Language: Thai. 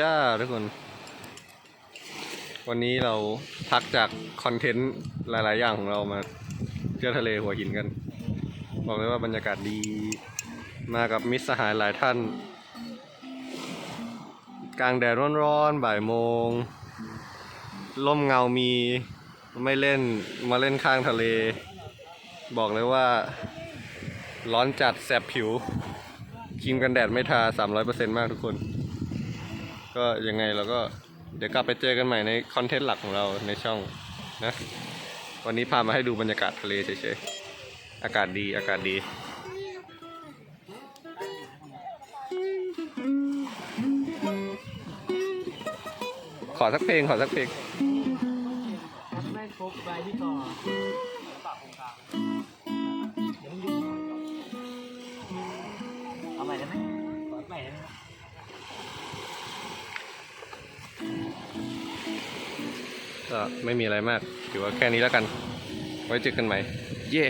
จ้าทุกคน วันนี้เราพักจากคอนเทนต์หลาย ๆ อย่างของเรามาเที่ยวทะเลหัวหินกัน บอกเลยว่าบรรยากาศดีมากับมิตรสหายหลายท่าน กลางแดดร้อนๆบ่ายโมงร่มเงามีไม่เล่นมาเล่นข้างทะเล บอกเลยว่า ร้อนจัดแสบผิวครีมกันแดดไม่ทา 300%มากทุกคน ก็ยังไงเราก็เดี๋ยวกลับไปเจอกันใหม่ในคอนเทนต์หลักของเราในช่องนะ วันนี้พามาให้ดูบรรยากาศทะเลเฉยๆ อากาศดีอากาศดีขอสักเพลงขอสักเพลงไม่ครบใบที่ก่อเอาใหม่ได้ไหม ก็ไม่มีอะไรมากถือว่าแค่นี้แล้วกัน ไว้เจอกันใหม่ เย่